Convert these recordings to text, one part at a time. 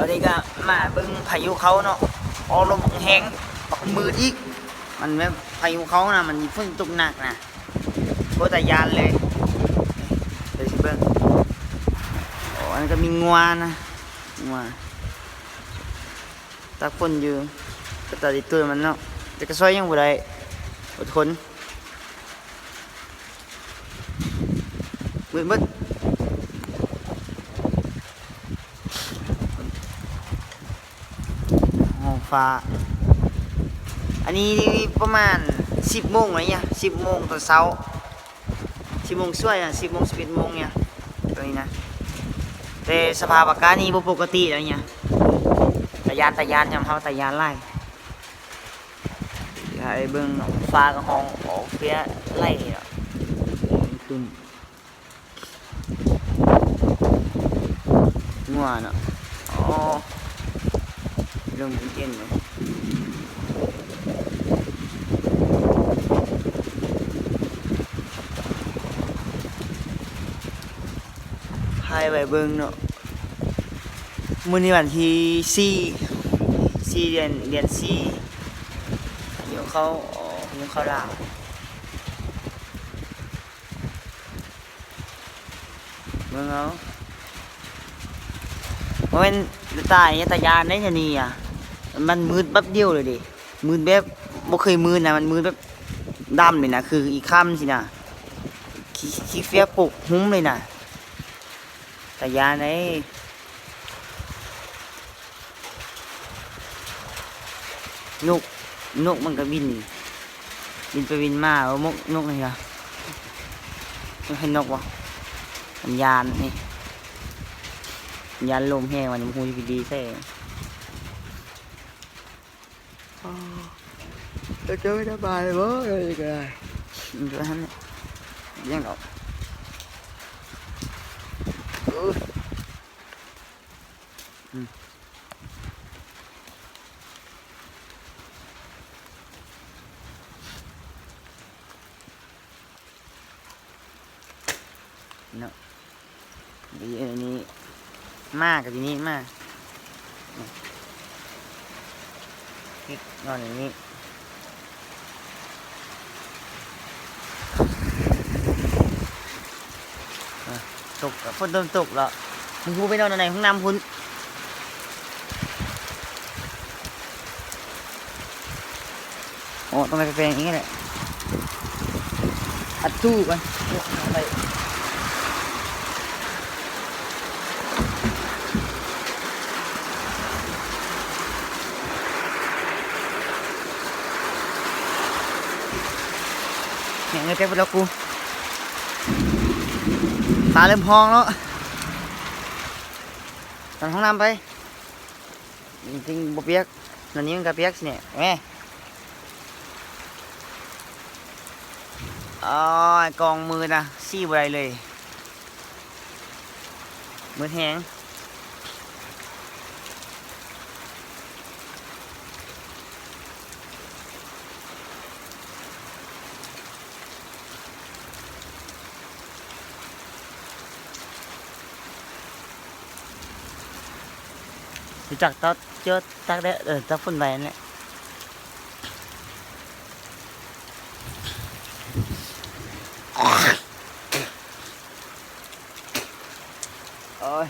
อนนี้ก็มาเบิ่งพายุเขาเนาะออลมแห้งปักมืดอีก มันแบบพายุเขานะมันฝนตกหนักนะโคตรยานเลยเดี๋ยวสิเบิ่งโอ้อันนก็มีงัวนะงัวตากฝนอยู่ก็ตัดตัวมันเนาะแต่ก็ซอยยังบ่ได้อดทนมืดมืด ห้อง ฟ้า อันนี้ประมาณสิบโมงอะไรเงี้ยสิบโมงตอนเช้าสิบโมงช่วยอะสิบโมงสิบเอ็ดโมงเนี่ยตรงนี้นะแต่สภาพอากาศนี่บ่ปกติอะไรเงี้ยตะยานตะยานยำเขาตะยานไล่อย่าไอ้เบิ่งฟ้ากับห้องออกเฟียไล่เนาะขึ้นงัวเนาะอ๋อ เรื่องเย็นเลยพายไปเบิ่งเนาะมื้อนี้วันที่สี่สี่เดือนเดือนสี่เดี๋ยวเขาเดี๋ยวเขาลาเบิ่งเอาเพราะเป็น มันมืดแป๊บเดียวเลยดิมืดแบบบ่เคยมืดนะมันมืดแบบดำเลยนะคืออีกค่ำสินะขี้ขี้เฟียปกหุ้มเลยนะแต่ยานไอ้นกนกมันก็บินบินไปบินมาเอามกนกนี่เหรอไม่ให้นกวะมันยานนี่ยานลมแห้งวันมันคงจะดีแท้ tôi chơi đá bài bố rồi kìa. Rồi hắn giang động ừ. Ừ. No. Bây giờ này ma, cái gì này ma. Cái ngon này ตกฝนเริ่มตกแล้วคุณครูไปนอนในห้องน้ำคุณโอ้ต้องไปแปลงอย่างนี้แหละอัดตู้ก่อนไปเนี่ยเงินเต็มไปแล้วกูาเริ่มพองแล้วตอนห้องน้ำไปจริงๆบ่เปียกตอนนี้มันก็เปียกสิเนี่ยแม่อ๋อกองมือนะซี่บไรเลยมือแห้ง รู้จักตอนเจอตักได้เออตักฝุ่นไปนั่นแหละโอ้ย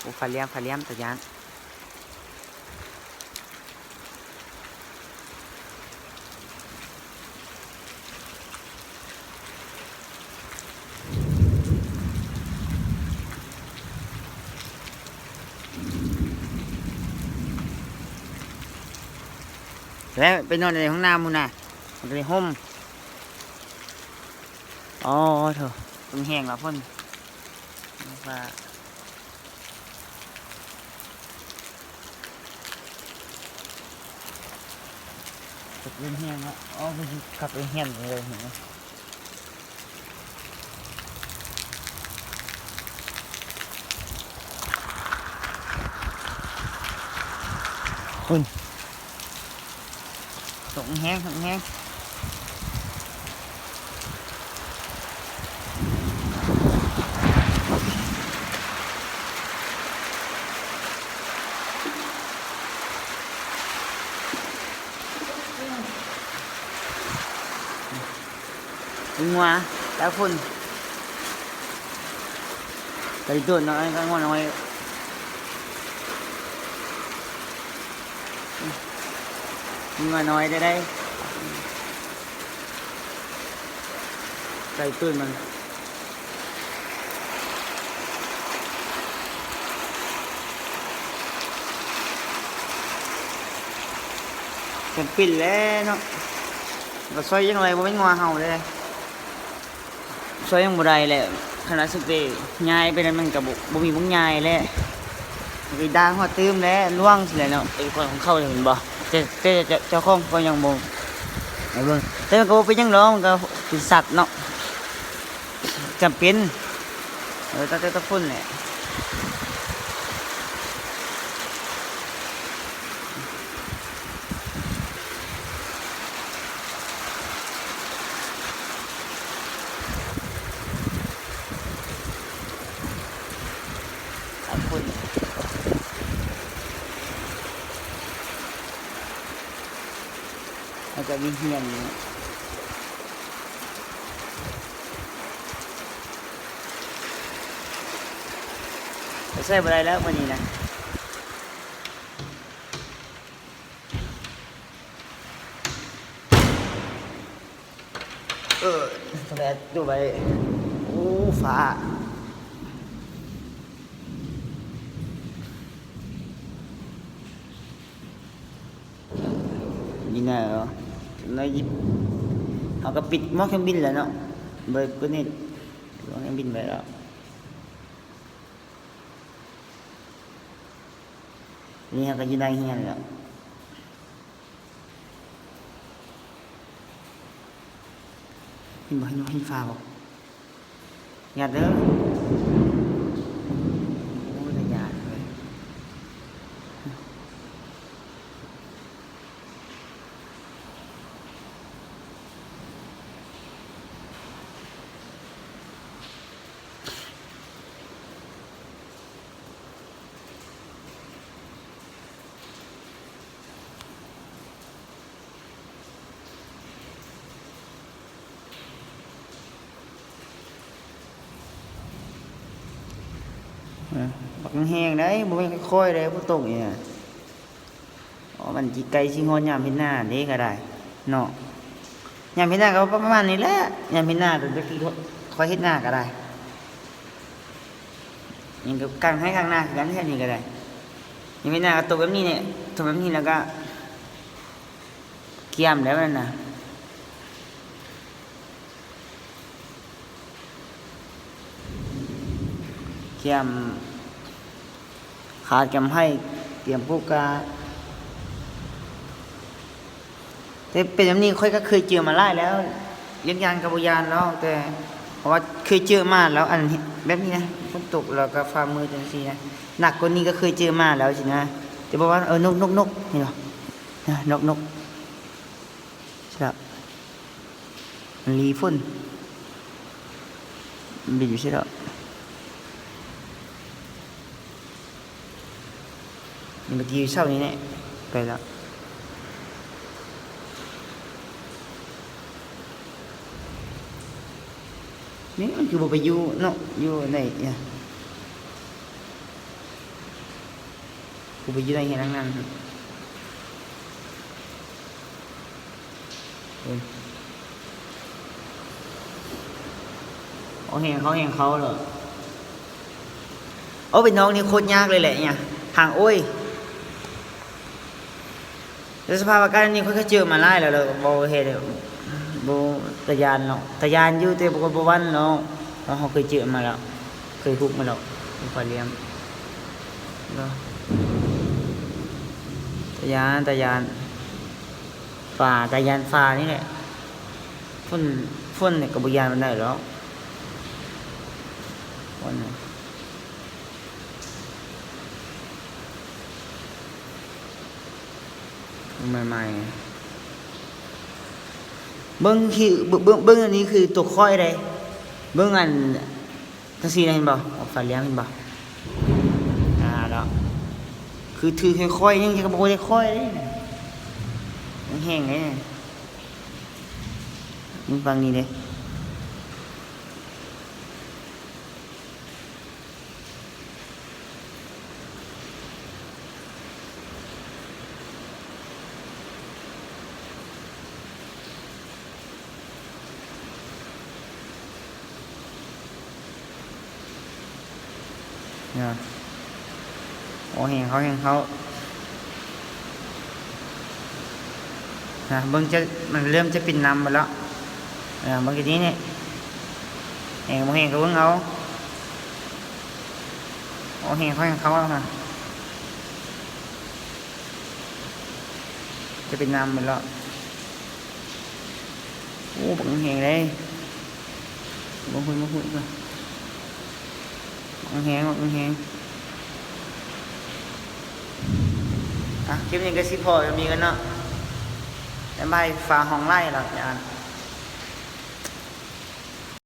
โอ้ฟ้าเลี้ยมฟ้าเลี้ยมตะยาน แล้วไปนอนในห้องน้ำมูน่ะมันจะมีห่มอ๋อเถอะต้องแห้งล้วพ่นว่าตกเล่นแห้งแล้วอ๋อมันสิกลับไปแห้งเลยเห็นไหมคุณ ตกแห้งตกแห้งดึงมาแล้วฝุ่ น้อยก็งอนน้อยดึงมาน้อยได้ได้ใส่ตื้นมันเป็นปิ่นแล้วเนาะก็ซอยยังไงบ่เป็นงัวเห่าเลยซอยยังบ่ได้แหละขนาดสุดเดยายไปนั้นมันก็บ่บ่มีบุ้งยายแหละไปด่างฮอดตื้มแล้วล่วงสิแหละเนาะไอ้คนของเขาเลยเห็นบ่ แต่แต่เจ้าเจ้าของก็ยังบ่ไอ้เบิ่งแต่มันก็บ่เป็นหยังหรอกมันก็เป็นสัตว์เนาะจำเป็นเออแต่แต่ตะพุ่นแหละ มันจะมีเฮียนอยู่ใส่บ่ได้แล้ววันนี้นะเออทำไมดูไปโอ้ฟ้านี่น่ะเหรอแล้วยิบเขาก็ปิดหมอเครื่องบินแล้วเนาะเบิร์ดก็นี่หรอ งบินไปแล้วนี่ก็อยู่ในเฮียนแหล้วเห็นบ่เห็นบ่เห็นฟ้าบ่หยาดเด้อโอ้ยหยาดเลยเออ บักแห้งได้บ่แม่นค่อยๆเลยบ่ตกเนี่น่ะอ๋อมันสิไกลสิงอนยามเฮ็ดหน้าเด้ก็ได้เนาะยามเฮ็ดหน้าก็ประมาณนี้แหละยามเฮ็ดหน้าก็จะกี่ค่อยเฮ็ดหน้าก็ได้ยังก็กางให้ข้างหน้ากันแค่นี้ก็ได้ยามเฮ็ดหน้าก็ตกแบบนี้เนี่ยตกแบบนี้แล้วก็เกี่ยมแล้วนั่นน่ะ เตรียมขาดแกมให้เตรียมพวกกาแต่เป็นแบบนี้ค่อยก็เคยเจอมาหลายแล้วเลี้ยงยานกับบยานแล้วแต่เพราะว่าเคยเจอมาแล้วอันแบบนี้นะฝนตกแล้วก็ฟ้ามืดจังซี่นะหนักกว่านี้ก็เคยเจอมาแล้วสินะแต่บอกว่าเออนกนกนกนี่เหรอนะนกนกใช่แล้วมันรีฝนมันบินอยู่ใช่แล้ว เมื่อกี้เช้านี้เนี่ยไปแล้วนี่มันคือบ่ไปอยู่เนาะอยู่ในเนี่ยกูไปอยู่ในเห็นนั่งนั่นเออเขาเห็นเขาเห็นเขาเหรอโอ้เป็นน้องนี่โคตรยากเลยแหละเนี่ยห่างโอ้ย แล้วสภาพอากาศนี่เขาก็เจอมาหลายแล้วเราก็บ่เฮ็ดบ่ตะยานเนาะตะยานอยู่แต่บ่ก็บ่วันเนาะเพราะเขาเคยเจอมาแล้วเคยทุกมาแล้วเป็นปลาเลี้ยงเนาะตะยานตะยานฝ่าตะยานฟ้านี่แหละฝนฝนเนี่ยก็บ่ยานมันได้หรอกฝนน่ะ ใหม่ๆเบิ้งคือเบิ้งเบิ้งอันนี้คือตัวค่อยเลยเบิ้งอันทั้งสี่เห็นบ่ออกฝาเลี้ยงเห็นบ่อ่าแล้วคือถือค่อยๆยังจะบอกว่าค่อยเลยแห้งเลยมึงฟังนี่เลย เนี่ยโอ้แห้งเขาแห้งเขานะเบิ้งจะมันเริ่มจะเป็นน้ำไปแล้วอ่าเมื่อกี้นี้เนี่ยแห้งบ่แห้งก็เบิ้งเอาโอ้แห้งเขาแห้งเขาแล้วนะจะเป็นน้ำไปแล้วโอ้บังแห้งเลยบังคุยบังคุยก่อน มันแห้งมันแห้งอะคลิปนี้ก็สิพอจะมีกันเนาะแต่ใบฟ้าห้องไล่หรอกอย่าอ่าน